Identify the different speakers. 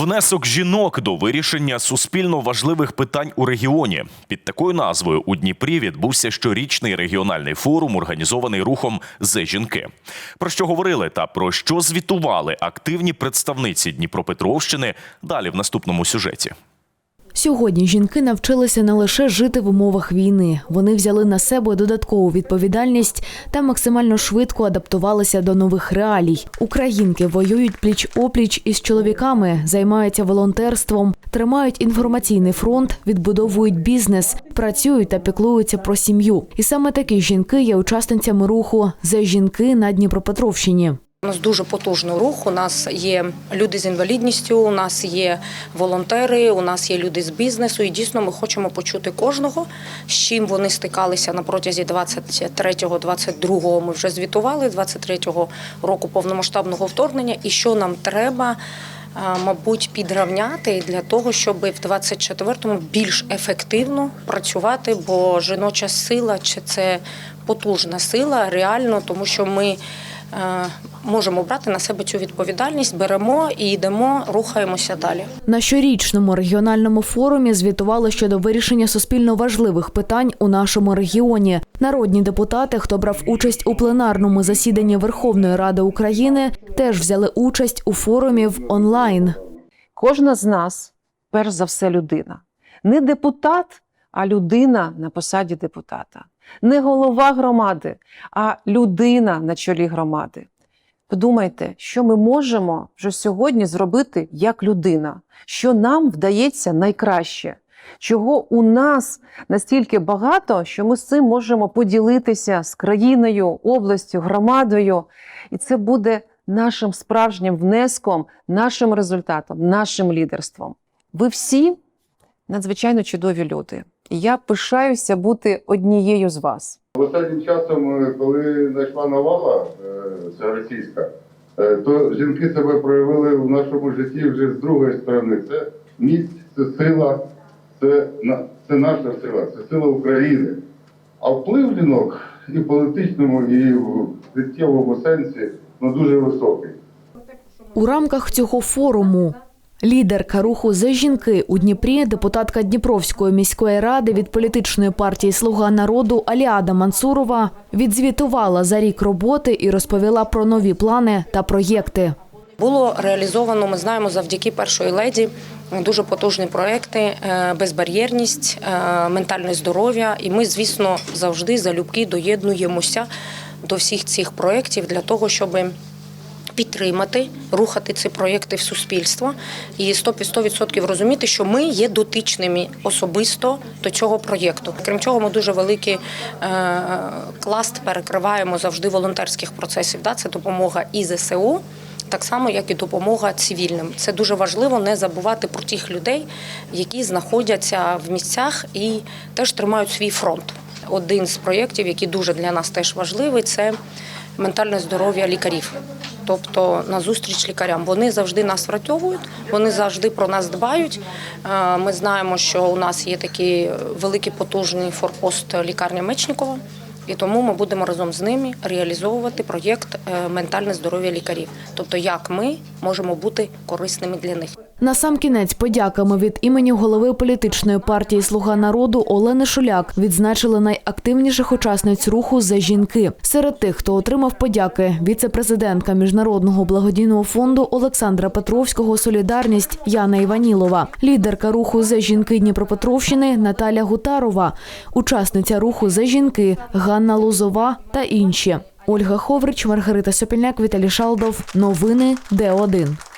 Speaker 1: Внесок жінок до вирішення суспільно важливих питань у регіоні під такою назвою у Дніпрі відбувся щорічний регіональний форум, організований рухом «Зе жінки. Про що говорили та про що звітували активні представниці Дніпропетровщини. Далі в наступному сюжеті.
Speaker 2: Сьогодні жінки навчилися не лише жити в умовах війни. Вони взяли на себе додаткову відповідальність та максимально швидко адаптувалися до нових реалій. Українки воюють пліч опліч із чоловіками, займаються волонтерством, тримають інформаційний фронт, відбудовують бізнес, працюють та піклуються про сім'ю. І саме такі жінки є учасницями руху за жінки на Дніпропетровщині.
Speaker 3: У нас дуже потужний рух. У нас є люди з інвалідністю, у нас є волонтери, у нас є люди з бізнесу. І дійсно ми хочемо почути кожного, з чим вони стикалися на протязі 23-22 Ми вже звітували 23-го року повномасштабного вторгнення, і що нам треба. Мабуть, підравняти для того, щоб в 24-му більш ефективно працювати, бо жіноча сила чи це потужна сила, реально, тому що ми е, можемо брати на себе цю відповідальність, беремо і йдемо, рухаємося далі.
Speaker 2: На щорічному регіональному форумі звітували щодо вирішення суспільно важливих питань у нашому регіоні. Народні депутати, хто брав участь у пленарному засіданні Верховної Ради України, теж взяли участь у форумі в онлайн.
Speaker 4: Кожна з нас, перш за все, людина. Не депутат, а людина на посаді депутата. Не голова громади, а людина на чолі громади. Подумайте, що ми можемо вже сьогодні зробити як людина, що нам вдається найкраще, чого у нас настільки багато, що ми з цим можемо поділитися з країною, областю, громадою. І це буде нашим справжнім внеском, нашим результатом, нашим лідерством. Ви всі надзвичайно чудові люди. Я пишаюся бути однією з вас.
Speaker 5: Останнім часом, е, коли знайшла навала е, ця російська, е, то жінки себе проявили в нашому житті вже з другої сторони. Це міць, це сила, це, на- це наша сила, це сила України. А вплив жінок і в політичному, і в життєвому сенсі ну, дуже високий.
Speaker 2: У рамках цього форуму лідерка руху за жінки у Дніпрі, депутатка Дніпровської міської ради від політичної партії Слуга народу Аліада Мансурова відзвітувала за рік роботи і розповіла про нові плани та проєкти.
Speaker 3: Було реалізовано, ми знаємо, завдяки першої леді дуже потужні проекти, е, безбар'єрність, е, ментальне здоров'я. І ми, звісно, завжди залюбки доєднуємося до всіх цих проєктів для того, щоб підтримати, рухати ці проєкти в суспільство і 100% розуміти, що ми є дотичними особисто до цього проєкту. Крім цього, ми дуже великий е, класт перекриваємо завжди волонтерських процесів. Це допомога і ЗСУ. Так само, як і допомога цивільним. Це дуже важливо не забувати про тих людей, які знаходяться в місцях і теж тримають свій фронт. Один з проєктів, який дуже для нас теж важливий, це ментальне здоров'я лікарів. Тобто на зустріч лікарям. Вони завжди нас врятовують, вони завжди про нас дбають. Е, Ми знаємо, що у нас є такий великий потужний форпост лікарня Мечникова. І тому ми будемо разом з ними реалізовувати проєкт е, ментальне здоров'я лікарів. Тобто, як ми можемо бути корисними для них.
Speaker 2: На сам кінець подяками від імені голови політичної партії Слуга народу Олени Шуляк відзначили найактивніших учасниць руху за жінки. Серед тих, хто отримав подяки, віце-президентка міжнародного благодійного фонду Олександра Петровського Солідарність Яна Іванілова, лідерка руху за жінки Дніпропетровщини Наталя Гутарова, учасниця руху за жінки Ганна Лозова та інші. Ольга Ховрич, Маргарита Сопільняк, Віталій Шалдов. Новини Д1.